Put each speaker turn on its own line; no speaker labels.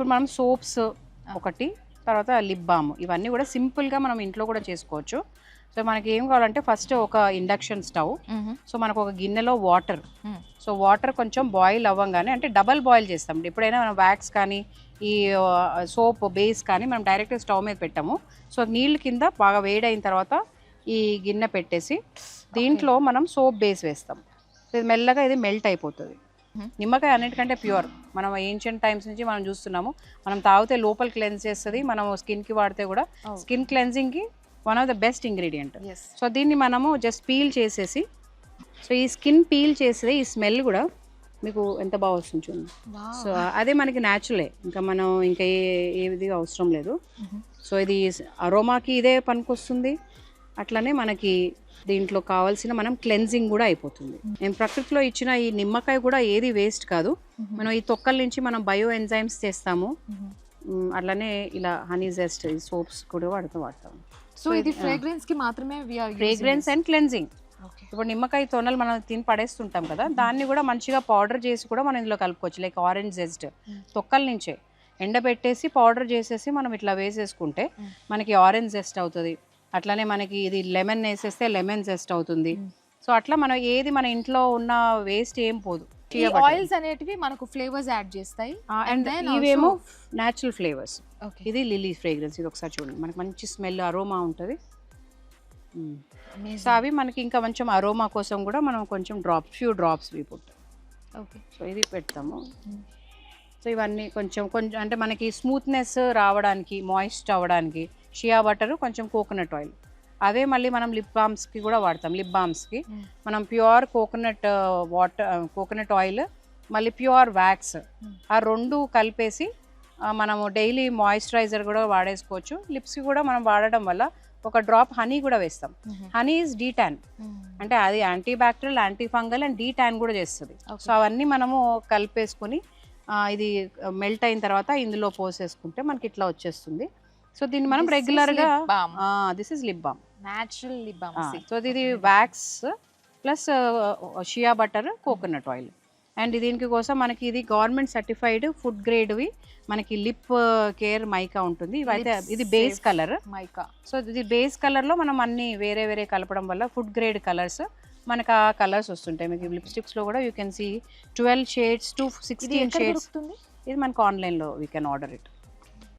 ఇప్పుడు మనం సోప్స్ ఒకటి తర్వాత లిప్ బామ్. ఇవన్నీ కూడా సింపుల్గా మనం ఇంట్లో కూడా చేసుకోవచ్చు. సో మనకి ఏం కావాలంటే ఫస్ట్ ఒక ఇండక్షన్ స్టవ్. సో మనకు ఒక గిన్నెలో వాటర్. సో వాటర్ కొంచెం బాయిల్ అవ్వగానే అంటే డబల్ బాయిల్ చేస్తాం. ఎప్పుడైనా మనం వ్యాక్స్ కానీ ఈ సోప్ బేస్ కానీ మనం డైరెక్ట్ స్టవ్ మీద పెట్టాము. సో నీళ్ళు కింద బాగా వేడైన తర్వాత ఈ గిన్నె పెట్టేసి దీంట్లో మనం సోప్ బేస్ వేస్తాం. మెల్లగా ఇది మెల్ట్ అయిపోతుంది. నిమ్మకాయ అన్నిటికంటే ప్యూర్. మనం ఏన్షియంట్ టైమ్స్ నుంచి మనం చూస్తున్నాము. మనం తాగితే లోపల క్లెన్స్ చేస్తుంది మనం స్కిన్కి వాడితే కూడా
Oh.
Skin క్లెన్జింగ్కి one of the best ingredient so దీన్ని మనము జస్ట్ పీల్ చేసేసి సో ఈ స్కిన్ పీల్ చేసేది ఈ స్మెల్ కూడా మీకు ఎంత బాగా వస్తుంది చూడండి. సో అదే మనకి న్యాచురలే ఇంకా మనం ఇంకా ఏ ఏది అవసరం లేదు. సో ఇది అరోమాకి ఇదే పనికొస్తుంది. అట్లనే మనకి దీంట్లో కావాల్సిన మనం క్లెన్జింగ్ కూడా అయిపోతుంది. నేను ప్రకృతిలో ఇచ్చిన ఈ నిమ్మకాయ కూడా ఏది వేస్ట్ కాదు. మనం ఈ తొక్కల నుంచి మనం బయో ఎంజైమ్స్ చేస్తాము. అట్లనే ఇలా హనీ జెస్ట్ ఈ సోప్స్ కూడా వాడుతూ వాడతాము.
సో ఇది ఫ్రేగ్రెన్స్కి మాత్రమే
ఫ్రేగ్రెన్స్. And cleansing. ఇప్పుడు నిమ్మకాయ తొనలు మనం తిని పడేస్తుంటాం కదా దాన్ని కూడా మంచిగా పౌడర్ చేసి కూడా మనం ఇందులో కలుపుకోవచ్చు. లైక్ ఆరెంజ్ జెస్ట్ తొక్కల నుంచే. ఎండబెట్టేసి పౌడర్ చేసేసి మనం ఇట్లా వేసేసుకుంటే
Mm.
మనకి ఆరెంజ్ జెస్ట్ అవుతుంది. అట్లానే మనకి ఇది లెమన్ వేసేస్తే లెమన్ జెస్ట్ అవుతుంది. సో అట్లా మనం ఏది మన ఇంట్లో ఉన్న వేస్ట్ ఏం పోదు.
ఆయిల్స్ అనేటివి మనకు ఫ్లేవర్స్ యాడ్ చేస్తాయి.
అండ్ ఇవేమో న్యాచురల్ ఫ్లేవర్స్
ఓకే
ఇది లిల్లీ ఫ్రేగ్రెన్స్ ఇది ఒకసారి చూడండి. మనకి మంచి స్మెల్ అరోమా ఉంటుంది. సో అవి మనకి ఇంకా కొంచెం అరోమా కోసం కూడా మనం కొంచెం drops few drops we put
okay
so ఇది పెడతాము. సో ఇవన్నీ కొంచెం కొంచెం అంటే మనకి స్మూత్నెస్ రావడానికి మాయిస్ట్ అవ్వడానికి షియా బటర్ కొంచెం కోకోనట్ ఆయిల్ అవే మళ్ళీ మనం లిప్ బామ్స్కి కూడా వాడతాం లిప్ బామ్స్కి
Mm.
మనం pure coconut water coconut oil మళ్ళీ ప్యూర్ వ్యాక్స్
Mm.
ఆ రెండు కలిపేసి మనము డైలీ మాయిశ్చరైజర్ కూడా వాడేసుకోవచ్చు. లిప్స్కి కూడా మనం వాడడం వల్ల ఒక డ్రాప్ హనీ కూడా వేస్తాం. హనీ ఈజ్ డీ ట్యాన్ అంటే అది antibacterial antifungal and de tan కూడా చేస్తుంది. సో అవన్నీ మనము కలిపేసుకొని ఇది మెల్ట్ అయిన తర్వాత ఇందులో పోసేసుకుంటే మనకి ఇట్లా వచ్చేస్తుంది. సో దీన్ని మనం రెగ్యులర్గా. This is lip balm
natural lip balm
so ఇది wax plus shea butter coconut oil and దీనికి కోసం మనకి ఇది గవర్నమెంట్ సర్టిఫైడ్ ఫుడ్ గ్రేడ్వి మనకి లిప్ కేర్ మైకా ఉంటుంది. ఇవైతే
Lip
ఇది బేస్. కలర్
మైకా
సో ఇది బేస్ కలర్లో మనం అన్ని వేరే వేరే కలపడం వల్ల ఫుడ్ గ్రేడ్ కలర్స్ మనకు ఆ కలర్స్ వస్తుంటాయి. మీకు లిప్స్టిక్స్లో కూడా you can see twelve shades to sixteen shades ఇది మనకు ఆన్లైన్లో వీ కెన్ ఆర్డర్ ఇట్